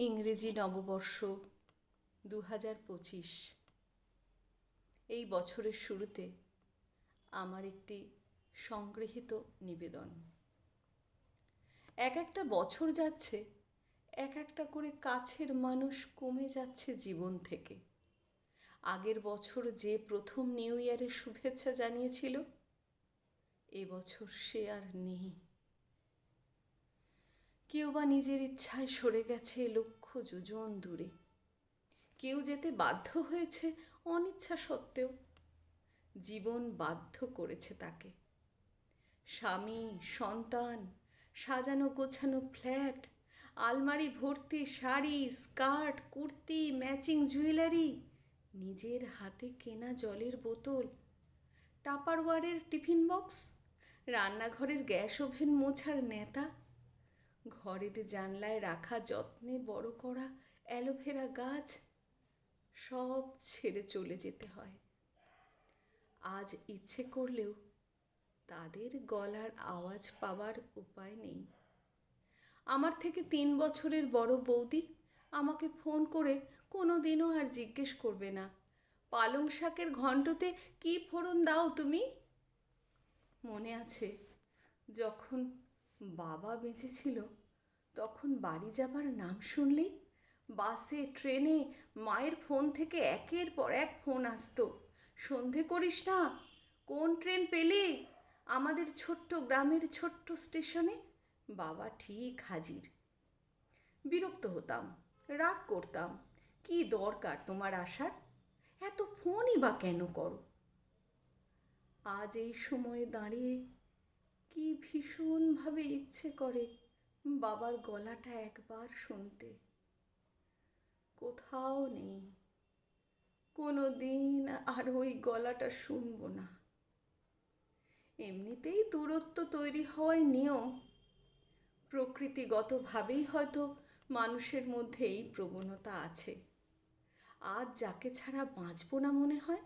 ইংরেজি নববর্ষ দু হাজার পঁচিশ। এই বছরের শুরুতে আমার একটি সংগৃহীত নিবেদন। এক একটা বছর যাচ্ছে, এক একটা করে কাছের মানুষ কমে যাচ্ছে জীবন থেকে। আগের বছর যে প্রথম নিউ ইয়ারের শুভেচ্ছা জানিয়েছিল এবছর সে আর নেই। কেউ বা নিজের ইচ্ছায় সরে গেছে লক্ষ যোজন দূরে। কেউ যেতে বাধ্য হয়েছে অনিচ্ছা সত্ত্বেও। জীবন বাধ্য করেছে তাকে। স্বামী, সন্তান, সাজানো গোছানো ফ্ল্যাট, আলমারি ভর্তি sari, skirt, kurti, matching jewellery, নিজের হাতে কেনা জলের বোতল, টাপারওয়ারের টিফিন বক্স, রান্নাঘরের গ্যাস ওভেন মোছার নেতা ঘরের জানলায় রাখা যত্নে বড় করা অ্যালোভেরা গাছ সব ছেড়ে চলে যেতে হয়। আজ ইচ্ছে করলেও তাদের গলার আওয়াজ পাওয়ার উপায় নেই। আমার থেকে তিন বছরের বড় বৌদি আমাকে ফোন করে কোনো দিনও আর জিজ্ঞেস করবে না, পালং শাকের ঘণ্টতে কী ফোড়ন দাও তুমি? মনে আছে, যখন বাবা বেঁচে ছিল তখন বাড়ি যাবার নাম শুনলেই বাসে, ট্রেনে, মায়ের ফোন থেকে একের পর এক ফোন আসতো। সন্ধে করিস না? কোন ট্রেন পেলে? আমাদের ছোট্ট গ্রামের ছোট্ট স্টেশনে? বাবা ঠিক হাজির। বিরক্ত হতাম, রাগ করতাম। কি দরকার তোমার আসার? এত ফোনই বা কেন করো? আজ এই সময়ে দাঁড়িয়ে কি ভীষণভাবে ইচ্ছে করে বাবার গলাটা একবার শুনতে। কোথাও নেই। কোনো দিন আর ওই গলাটা শুনব না। এমনিতেই দূরত্ব তৈরি হওয়ায় নিয়ম। প্রকৃতিগতভাবেই হয়তো মানুষের মধ্যে এই প্রবণতা আছে। আজ যাকে ছাড়া বাঁচবো না মনে হয়,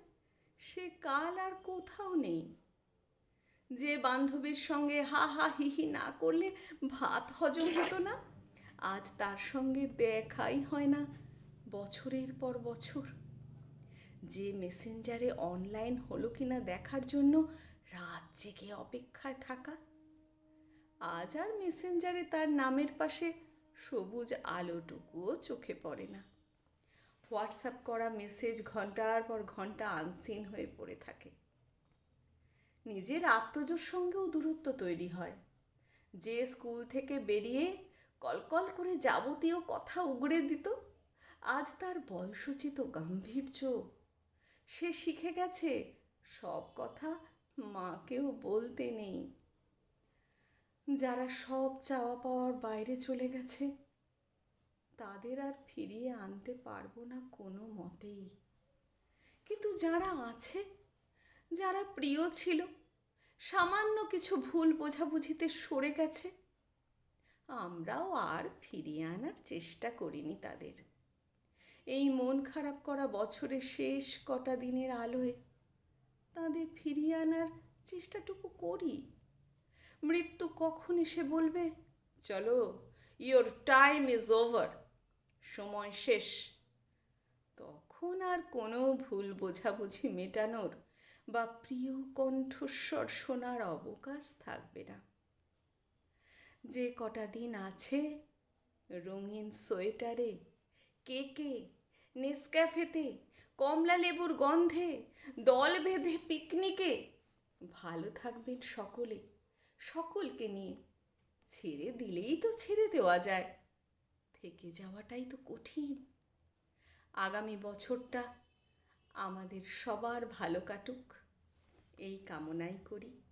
সে কাল আর কোথাও নেই। যে বান্ধবীর সঙ্গে হা হা হি হি না করলে ভাত হজম হতো না? আজ তার সঙ্গে দেখাই হয় না, বছরের পর বছর। যে মেসেঞ্জারে অনলাইন হলো কিনা দেখার জন্য রাত জেগে অপেক্ষায় থাকা। আজ আর মেসেঞ্জারে তার নামের পাশে সবুজ আলোটুকুও চোখে পড়ে না। হোয়াটসঅ্যাপ করা মেসেজ ঘণ্টার পর ঘণ্টা আনসিন হয়ে পড়ে থাকে। নিজের আত্মজোর সঙ্গেও দূরত্ব তৈরি হয়। যে স্কুল থেকে বেরিয়ে কলকল করে যাবতীয় কথা উগড়ে দিত, আজ তার বয়সোচিত গাম্ভীর্য। সে শিখে গেছে, সব কথা মাকেও বলতে নেই। যারা সব চাওয়া পাওয়ার বাইরে চলে গেছে, তাদের আর ফিরিয়ে আনতে পারব না কোনো মতেই। কিন্তু যারা আছে যারা প্রিয় ছিল, সামান্য কিছু ভুল বোঝাবুঝিতে সরে গেছে। আমরাও আর ফিরিয়ে আনার চেষ্টা করিনি তাদের। এই মন খারাপ করা বছরের শেষ কটা দিনের আলোয় তাদের ফিরিয়ে আনার চেষ্টাটুকু করি। মৃত্যু কখন এসে বলবে, চলো ইয়োর টাইম ইজ ওভার সময় শেষ। তখন আর কোনো ভুল বোঝাবুঝি মেটানোর বা প্রিয় কণ্ঠস্বর শোনার অবকাশ থাকবে না। যে কটা দিন আছে রঙিন সোয়েটারে, কেকে, নেসক্যাফেতে, কমলা লেবুর গন্ধে, দল বেঁধে পিকনিকে, ভালো থাকবেন সকলে। সকলকে নিয়ে ছেড়ে দিলেই তো ছেড়ে দেওয়া যায়। থেকে যাওয়াটাই তো কঠিন। আগামী বছরটা আমাদের সবার ভালো কাটুক। এই কামনাই করি।